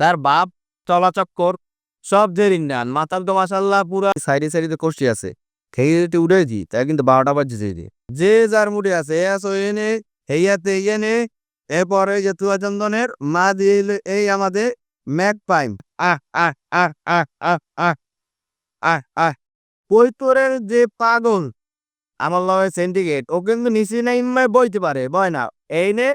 তার বাপ চলাচক্কর, সব নেন মাথার তো মাসাল্লাহ পুরা সাইডে সাইডে কষ্টি আছে। খেয়ে যদি উঠেছি তাই কিন্তু বারোটা বাজছে যে যে যার মুডে আছে এনে হেয়াতে এনে এরপরে যে তুয়া চন্দনের, মা দিয়ে এই আমাদের ম্যাক পাইম আহ আহ আহ আহ আহ আহ আহ আহ। কৈতরের যে পাগল, আমার লগে সিন্ডিকেট ও কিন্তু নিচে না বইতে পারে, বয় না। এই নে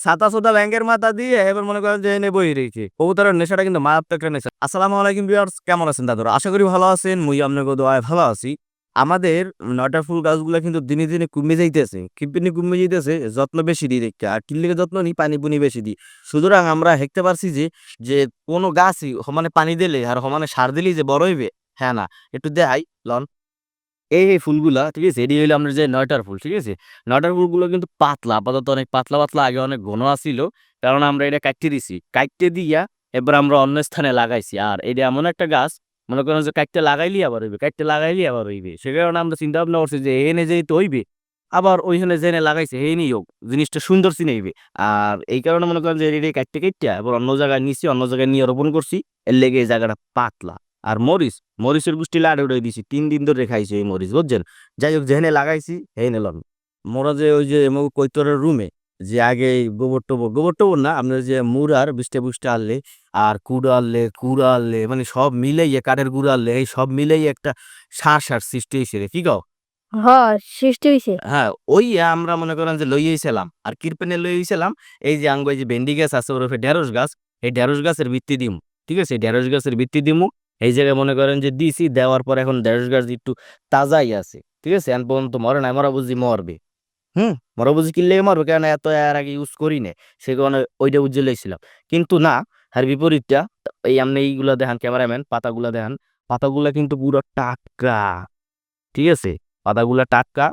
সাতা সোতা ব্যাংকের মাথা দিয়ে এবার মনে করেন যে এনে বই রেখে। কবুতরের নেশাটা কিন্তু মারাত্মক নেশা। আসসালামু আলাইকুম ভিউয়ার্স কেমন আছেন দাদুরা? আশা করি ভালো আছেন, মুই আপনাকে দোয়ায় ভালো আছি। আমাদের নয়টা ফুল গাছগুলো কিন্তু দিনে দিনে কমে যাইতেছে। কিপিনি কমে যাইতেছে, যত্ন বেশি দিই দেখতে আর কিল্লিকে যত্ন নিই, পানি পুনি বেশি দিই। সুতরাং আমরা দেখতে পারছি যে যে কোনো গাছই সমানে পানি দিলে আর সমানে সার দিলেই যে বড় হইবে হ্যাঁ না? একটু দেখাই, লন। এই এই ফুলগুলা, ঠিক আছে? এটি হইল আমরা যে নয়টার ফুল, ঠিক আছে? নয়টার ফুলগুলো কিন্তু পাতলা, আপাতত অনেক পাতলা পাতলা, আগে অনেক ঘন আসছিল কারণ আমরা এটা কাটতে দিছি। কাটতে দিয়া এবার আমরা অন্য স্থানে লাগাইছি। আর এটা এমন একটা গাছ, মনে করেন যে কাটতে লাগাইলি আবার হইবে, কাটতে লাগাইলি আবার হইবে। সে কারণে আমরা চিন্তা ভাবনা করছি যে এনে যেহেতু হইবে, আবার ওইখানে জেনে লাগাইছে হে নিই হোক, জিনিসটা সুন্দর চিনাইবে আর এই কারণে মনে করেন যে এটা কাটতে কাটতে এবার অন্য জায়গায় নিছি, অন্য জায়গায় নিয়ে রোপণ করছি। এর লেগে এই জায়গাটা পাতলা। আর মরিচ মরিচের গুষ্টি লাড়ে উড়ে দিছি তিন দিন ধরে খাইছি এই মরিচ বুঝছেন? যাই হোক যেখানে লাগাইছি এই নিলাম মোরা যে ওই যে কৈতরের রুমে যে আগে গোবর টোবর গোবর টোবর না আপনার যে মুরার বৃষ্টি বুষ্টি আনলে আর কুড়া আনলে কুড়া আনলে মানে সব মিলেই কাঠের গুঁড়া আনলে এই সব মিলেই একটা সার সার সৃষ্টি হয়েছে রে কি সৃষ্টি হইছে। হ্যাঁ ওই আমরা মনে করেন যে লইয়েছিলাম আর কিরপেনে লইয়েছিলাম এই যে আঙ্গ এই যে ভেন্ডি গাছ আছে ওরফে ঢেঁড়স গাছ এই ঢেঁড়স গাছের ভিত্তি দিমু ঠিক আছে? ঢেঁড়স গাছের ভিত্তি দিমু এই জায়গায় মনে করেন যে দিছি, দেওয়ার পর এখন ঢেঁড়স গাছ একটু তাজাই আছে, ঠিক আছে? এখন পর্যন্ত মরে নাই, মরা বুঝি মরবে। হুম? মরা বুঝি কিনলে মরবে, কেন এত এর আগে ইউজ করি না সে কারণে ওইটা উজ্জ্বল ছিলাম কিন্তু না আর বিপরীতটা, এই আপনি এইগুলা দেখান ক্যামেরাম্যান পাতাগুলা দেখান, পাতাগুলা কিন্তু পুরো টাটকা, ঠিক আছে? পাতাগুলা টাটকা,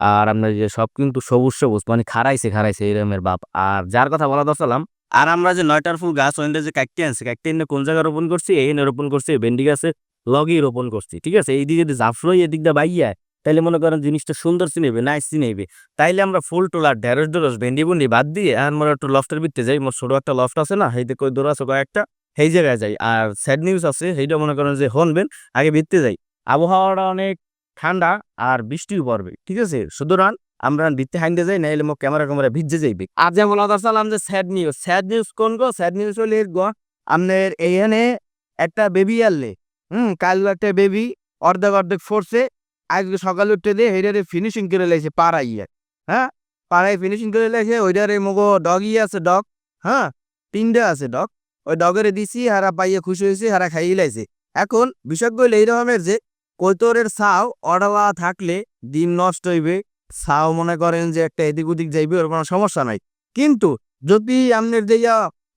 আর আপনার যে সব কিন্তু সবুজ সবুজ মানে খারাইছে খারাইছে এরমের বাপ। আর যার কথা বলা দরকালাম আর আমরা যে নয়টার ফুল গাছ ওইটা যে কাটতে আনছি কাটতে এনে কোন জায়গায় রোপণ করছি? এইখানে রোপণ করছি ভেন্ডি গাছে লগেই রোপণ করছি, ঠিক আছে? এই দিকে জাফরই এদিক দিয়ে বাইয়া, তাইলে মনে করেন জিনিসটা সুন্দর চিনেবে নাইস চিনেবে তাইলে আমরা ফুল টোলার ঢেঁড়স ঢেঁড়স, ভেন্ডি বুন্ডি বাদ দিয়ে, আর মোর একটু লফটের ভিতরে যাই, মোর ছোট একটা লফট আছে না সেইতে কই দৌড় আছে কয়েকটা সেই জায়গায় যাই। আর স্যাড নিউজ আছে সেইটা মনে করেন যে হনবেন, আগে ভিতরে যাই। আবহাওয়াটা অনেক ঠান্ডা আর বৃষ্টিও পড়বে, ঠিক আছে? সুতরাং আমরা ভিত্তি হাইন্দে যাই, নাইলে মো ক্যামেরা ক্যামেরা ভিজে যাইবে। আর যেমন সালাম যে স্যাড নিউজ। স্যাড নিউজ কোন গো? স্যাড নিউজ হলে গো, আপনার এইখানে একটা বেবি আনলে, হুম, কাল একটা বেবি অর্ধেক অর্ধেক ফোরছে, আজকে সকালে উঠে দিয়ে হেডারে ফিনিশিং করে লাইছে পাড়াইয়া হ্যাঁ? পাড়াই ফিনিশিং করে লাইছে, ওইটারে মগো ডগই আছে ডগ হ্যাঁ? তিনটে আছে ডগ ওই ডগের দিছি, হারা পাইয়ে খুশি হয়েছে হারা খাইয়ে লাইছে। এখন হইলে এই রকমের যে কৈতরের ছাও অডালা থাকলে ডিম নষ্ট হইবে ছাও মনে করেন যে একটা এদিক ওদিক যাইবে, ওর কোনো সমস্যা নাই। কিন্তু যদি আপনার যে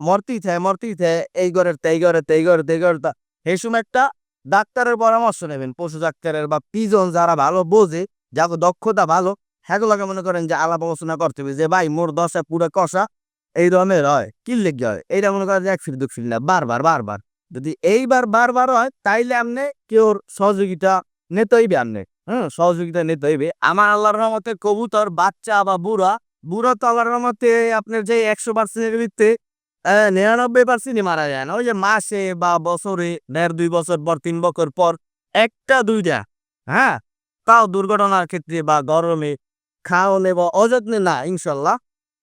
মরতেই থাকে মরতেই থাকে এই ঘরের তেই তেই ঘরে তেই ঘরে তা সেই সময় একটা ডাক্তারের পরামর্শ নেবেন, পশু ডাক্তারের বা পিজন যারা ভালো বোঝে যাকে দক্ষতা ভালো, সেগুলোকে মনে করেন যে আলাপ আলোচনা করতে হবে যে, ভাই, মোর দশা পুরো কষা, এই ধরনের হয়, কি লেগে হয়? এইটা মনে করেন যে এক ফিট, দু ফিট না, বারবার বারবার। যদি এইবার বারবার হয়, তাইলে আপনি কেউর সহযোগিতা নিতে হইবে আপনি হ্যাঁ সহযোগিতা নিতে হইবে। আমার আল্লাহর রহমতে কবুতর, বাচ্চা বা বুড়া বুড়া তো আল্লাহর রহমতে আপনার যে একশো পার্সেন্টের ভিত্তে নিরানব্বই পার্সেন্টই মারা যায় না। ওই যে মাসে বা বছরে দেড়, দুই বছর পর, তিন বছর পর একটা, দুইটা হ্যাঁ? তাও দুর্ঘটনার ক্ষেত্রে বা গরমে খাওয়ালে বা অযত্নে না, ইনশাল্লাহ।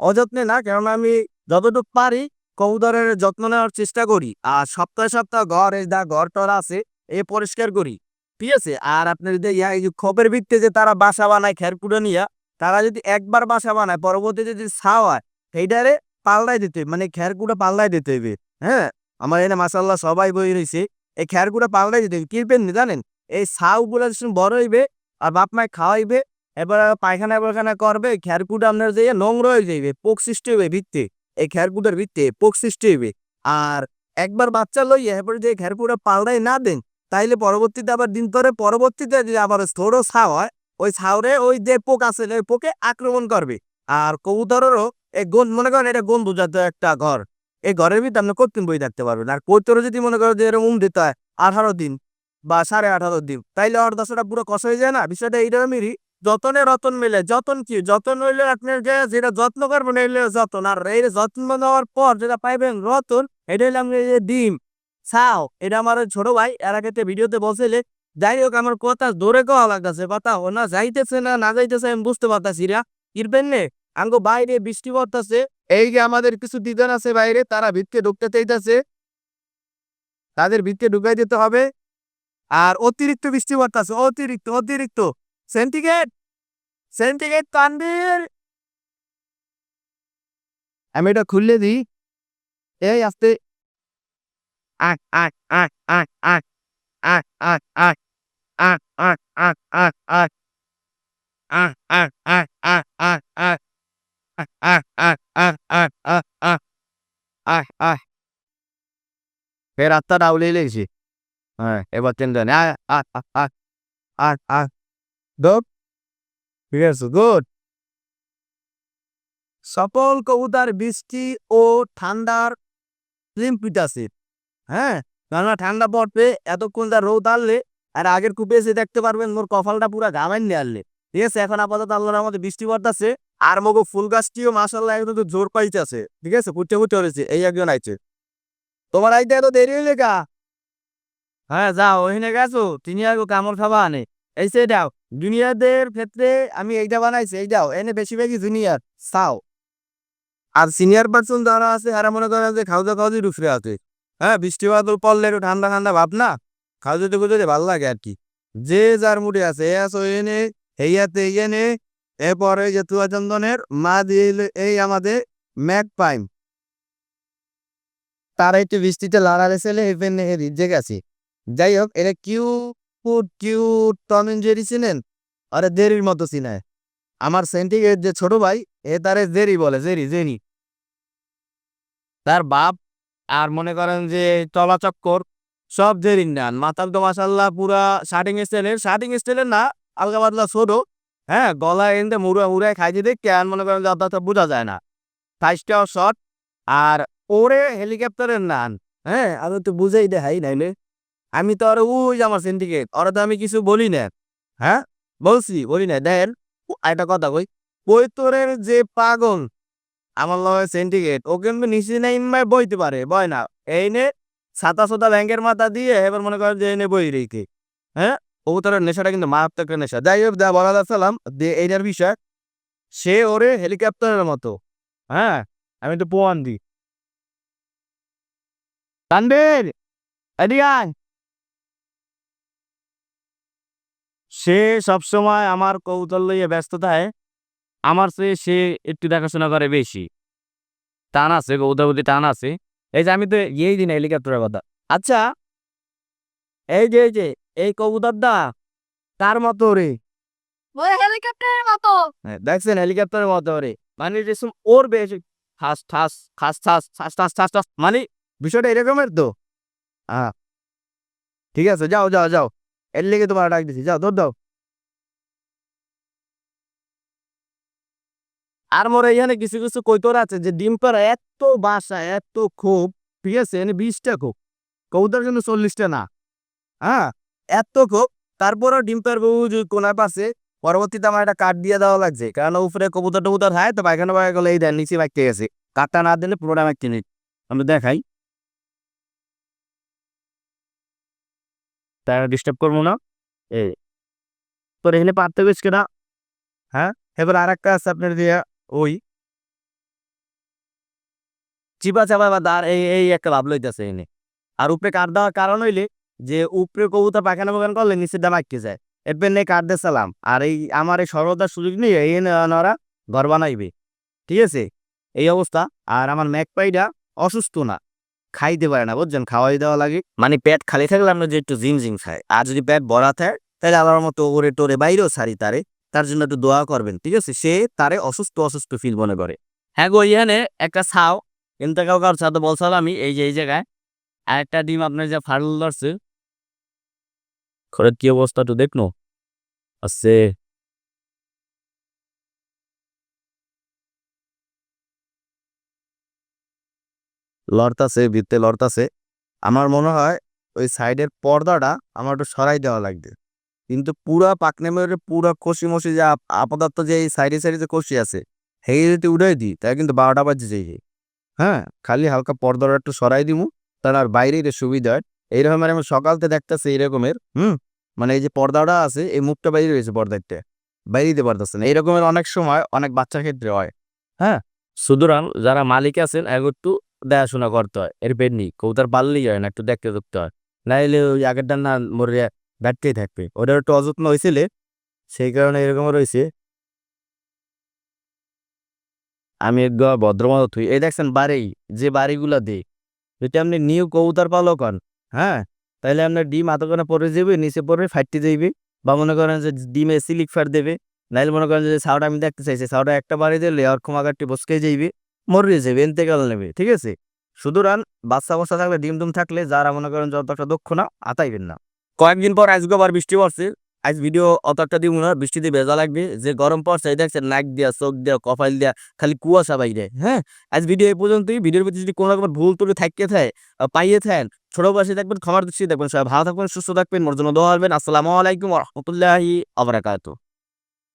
অযত্নে না কারণ আমি যতটুকু পারি কবুতরের যত্ন নেওয়ার চেষ্টা করি। আর সপ্তাহে সপ্তাহ ঘর, এই দা ঘর টর আছে, এ পরিষ্কার করি। ঠিক আছে? আর আপনার যদি ইয়া খোপের ভিত্তিতে যে তারা বাসা বানায় খেরকুড়ে নিয়া, তারা যদি একবার বাসা বানায়, পরবর্তীতে যদি ছাও সেইটারে পাল্টাই দিতে মানে খেরকুটা পাল্টাই দিতে হইবে। হ্যাঁ? আমার এখানে মাসাল্লাহ সবাই বই রয়েছে এই খেরকুটা পাল্টাই দিতে হইবে। কিরপেন নি জানেন? এই ছাউ গুলা যখন বড় হইবে, আর বাপ মায় খাওয়াইবে, এবার পায়খানা পায়খানা করবে খেরকুটা আপনার যে নোংরা হয়ে যাইবে, পোক সৃষ্টি হইবে ভিত্তে। এই খেরকুটার ভিত্তে, পোক সৃষ্টি হইবে। আর একবার বাচ্চা লইয়া, এরপরে যে খেরকুটা পাল্টাই না দেন তাইলে পরবর্তীতে আবার দিন ধরে পরবর্তীতে যদি আবার ছোট ছাও হয়, ওই ছাউরে ওই যে পোক আছে, ওই পোকে আক্রমণ করবে। আর কবুতরেরও এই গন, মনে করেন এটা গন্ধ জাতীয় একটা ঘর। এই ঘরের ভিতরে আপনি কতদিন বই থাকতে পারবেন? আর কৈতরে যদি মনে করেন যে এরকম দিতে হয়, আঠারো দিন বা সাড়ে আঠারো দিন, তাইলে আর দশটা পুরো কষ হয়ে যায় না? বিষয়টা এইরকমেরই যতনে রতন মিলে, যতন কি, যতন হইলে আপনার যেটা যত্ন করবেন হইলে যতন। আর এই যত্ন নেওয়ার পর যেটা পাইবেন রতন, এটা হইল যে ডিম ছাও, এটা আমার ছোট ভাই, এর আগে ভিডিওতে বলছিলে, যাই হোক, আমার কথা দৌড়ে কওয়া লাগতেছে, কথা ও না যাইতেছে না না যাইতেছে, আমি বুঝতে পারতাছি না। কিরবেন নে আঙ্গো বাইরে বৃষ্টি পড়তাছে, এই যে আমাদের কিছু দিদান আছে বাইরে, তারা ভিতকে ঢুকতে চাইতেছে। তাদের ভিতকে ঢুকাই দিতে হবে। আর অতিরিক্ত বৃষ্টি পড়তাছে, অতিরিক্ত অতিরিক্ত। সেন্টিগ্রেড? সেন্টিগ্রেড তানবীর আমি এটা খুললে দিই। এই আস্তে ফের আত্মা ডাউলে লেগেছি। হ্যাঁ এবার তিনজন ঠিক গুড। সফল কবুতার, বৃষ্টি ও ঠান্ডার লিম্পিটাসির হ্যাঁ? কেননা ঠান্ডা পড়বে, এতক্ষণ যা রোদ আনলে, আর আগের কূপে এসে দেখতে পারবেন মোর কপালটা পুরা ঘামাই নিয়ে আনলে। ঠিক আছে? এখন আপাতত আল্লাহর আমাদের বৃষ্টি পড়তেছে, আর মগো ফুল গাছটিও মাসাল্লাহ একদম জোর পাইতেছে। ঠিক আছে? ফুটে ফুটে হয়েছে, এই একজন আইছে। তোমার আইতে এত দেরি হইলে কা? হ্যাঁ যাও, ওইখানে গেছো? তিনি আগে কামড় খাবা আনে। এই সে দাও জুনিয়রদের ক্ষেত্রে আমি এইটা বানাইছি এই দাও এনে বেশিরভাগই জুনিয়র, চাও। আর সিনিয়র পার্সন যারা আছে, এরা মনে করে যে খাওয়া খাওয়াজি রুফরে আছে। হ্যাঁ বৃষ্টি বাদল পড়লে একটু ঠান্ডা ঠান্ডা ভাব না যেতে খুঁজতে ভালো লাগে আর কি। যে যার মুডে আছে, এ আছে এনে এইয়াতে এনে এরপরে যে তুয়া চন্দনের মা দিয়ে এই আমাদের ম্যাক পাইম তারা একটু বৃষ্টিতে লাড়ালে ছেলে এফেন রিজে গেছে। যাই হোক এটা কিউ কিউ টম এন্ড জেরি চিনেন? আরে দেরির মতো চিনায় আমার সেন্টিগেট যে ছোট ভাই, এ তারে জেরি বলে, জেরি জেরি তার বাপ আর মনে করেন যে চলাচক্কর সব জেরির নান মাথার তো মাসাল্লাহ পুরা শার্টিং স্টাইলের শার্টিং স্টাইলের না, আলগা পাতলা ছোট হ্যাঁ গলা এনতে মুড়া, মুড়ায় খাইতে দেখ কেন মনে করেন যে অর্থাৎ বোঝা যায় না। সাইজটাও শর্ট আর ওরে হেলিকপ্টারের নান হ্যাঁ আমি তো বুঝাই দেখাই নাইলে আমি তো আর ওই যে আমার সিন্ডিকেট ওরা তো আমি কিছু বলি না হ্যাঁ বলছি, বলি না দেন একটা কথা কই পৈতরের যে পাগল আমার লগে সিন্ডিকেট ও কিন্তু নিচে না ইনমায় বইতে পারে, বয় না। এই নে সাতা সাতা ব্যাংকের মাথা দিয়ে এবার মনে করেন যে এনে বই রেখে হ্যাঁ? ও তোর নেশাটা কিন্তু মারাত্মক নেশা। যাই হোক, যা বলা যাচ্ছিলাম যে এইটার বিষয়, সে ওরে হেলিকপ্টারের মতো হ্যাঁ? আমি তো পোয়ান দিই। তানবীর এদিকে আয়। সে সবসময় আমার কৌতল লইয়ে ব্যস্ত থাকে আমার চেয়ে সে একটু দেখাশোনা করে বেশি। টান আছে প্রতি টান আছে। এই যে আমি তো এই দিন হেলিকপ্টারের কথা। আচ্ছা এই যে এই যে এই কবুতরটা তার মতো রে? ওই হেলিকপ্টারের মতো। হ্যাঁ, দেখছেন হেলিকপ্টারের মতো রে। মানে যেসব ওর বেশি ঠাস ঠাস খাস ঠাস ঠাস ঠাস ঠাস ঠাস মানে বিষয়টা এরকমের তো। হ্যাঁ ঠিক আছে যাও যাও যাও। এর লেগে তোমার ডাক দিছি যাও দৌড় দাও আর মোর এখানে কিছু কিছু কৈতর আছে যে ডিম পাড়া এত বাসা, এত খুব ঠিক আছে? এনে বিশটা খুব কবুতর জন্য চল্লিশটা না। হ্যাঁ? এত খুব তারপরেও ডিম পারব কোনার পাশে, পরবর্তীতে আমার একটা কাঠ দিয়ে দেওয়া লাগছে। কারণ উপরে কবুতর টবুতর হয়, তো পায়খানা পায়খানা এই দেন, নিচে মাইতে গেছে। কাঠটা না দিলে পুরোটা মাইতে নেই আমি দেখাই। তাই ডিস্টার্ব করব না। এই। তোর এখানে পারতে গেছ কেনা? হ্যাঁ? এবার আর একটা আছে আপনার দিয়ে। ওই। চিপা চাপা বা দাঁড়, এই এই একটা লাভ লইতেছে এনে। আর উপরে কাঠ দেওয়ার কারণ হইলে যে উপরে কবুতর পায়খানা পায়খানা করলে নিচের দাম আটকে যায়। এরপর নেই কাঠ দিয়ে সালাম আর এই আমার এই সর্বদার সুযোগ নিয়ে এই ওরা ঘর বানাইবে। ঠিক আছে? এই অবস্থা। আর আমার ম্যাকপাইটা অসুস্থ না। খাইতে পারে না, বুঝছেন? খাওয়াই দেওয়া লাগে। মানে পেট খালি থাকলে আমরা যে একটু জিম জিম খাই। আর যদি পেট ভরা থাকে, তাহলে আমার মতো ওরে টোরে বাইরেও সারি তারে। তার জন্য একটু দোয়া করবেন, ঠিক আছে? সে তারে অসুস্থ অসুস্থ ফিল মনে করে। হ্যাঁ গো ইহানে একটা ছাও, কিন্তু কাউ কারোর সাথে বলছিলাম আমি, এই যে, এই জায়গায় আর একটা ডিম আপনার যে ফাড়ল ধরছে। খরের কি অবস্থা একটু দেখনো? আছে। লড়তাছে ভিত্তে লড়তাছে। আমার মনে হয় ওই সাইডের পর্দাটা আমার একটু সরাই দেওয়া লাগবে। কিন্তু পুরা পাকনামের পুরা কষি মশি যে আপ- আপাতত যে এই সাইডে সাইডে যে কষি আছে সেই যদি উড়াই দিই তাই কিন্তু বারোটা বাজে যাই হ্যাঁ খালি হালকা পর্দাটা একটু সরাই দিমু, তাহলে আর বাইরে এটা সুবিধা হয়। এইরকম আমি সকালতে দেখতেছি এইরকমের, হুম? মানে এই যে পর্দাটা আছে, এই মুখটা বাইরে রয়েছে পর্দাতে বাইরে দিতে পারতেছে না। এইরকমের অনেক সময় অনেক বাচ্চার ক্ষেত্রে হয়। হ্যাঁ সুতরাং যারা মালিক আছেন একটু দেখাশোনা করতে হয়। এর পেটনি কৌতার পারলেই হয় না, একটু দেখতে দেখতে হয়। নাইলে ওই আগেরটা না মরে ব্যাটকেই থাকবে। ওটার একটু অযত্ন হয়েছিল, সেই কারণে এরকম রয়েছে। আমি এক ভদ্রমত থুই। এই দেখছেন বাড়ি, যে বাড়িগুলো দিই যদি আপনি নিউ কবুতর পালক হন হ্যাঁ তাহলে আপনার ডিম এতক্ষণে পরে যাবে, নিচে পড়বে ফাইটতে যাইবে, বা মনে করেন যে ডিমে সিলিক ফার দেবে, নাইলে মনে করেন যে সাউটা আমি দেখতে চাইছি সাউটা একটা বাড়ি দিলে আর ক্ষমাগারটি বসকে যাইবে মরে যাবে এনতেকাল নেবে, ঠিক আছে? সুতরাং বাচ্চা বাচ্চা থাকলে ডিম দুম থাকলে, যারা মনে করেন যত একটা দক্ষ না, আতাইবেন না। কয়েকদিন পর আজকে আবার বৃষ্টি পড়ছে। আজ ভিডিও অত একটা দিব না, বৃষ্টিতে ভেজা লাগবে। যে গরম পড়ছে, এই দেখছে নাক দিয়া, চোখ দিয়া, কপাল দিয়া, খালি কুয়াশা বাইরে হ্যাঁ? আজ ভিডিও এই পর্যন্তই। ভিডিওর প্রতি যদি কোনো রকম ভুল তুলে থাকতে থাকে পাইয়ে থাকেন, ছোট বয়সে থাকবেন, ক্ষমার দৃষ্টি দেখবেন সবাই ভালো থাকবেন, সুস্থ থাকবেন, মোর জন্য দোয়া হবেন আসসালামু আলাইকুম রহমতুল্লাহি আবরাকাতু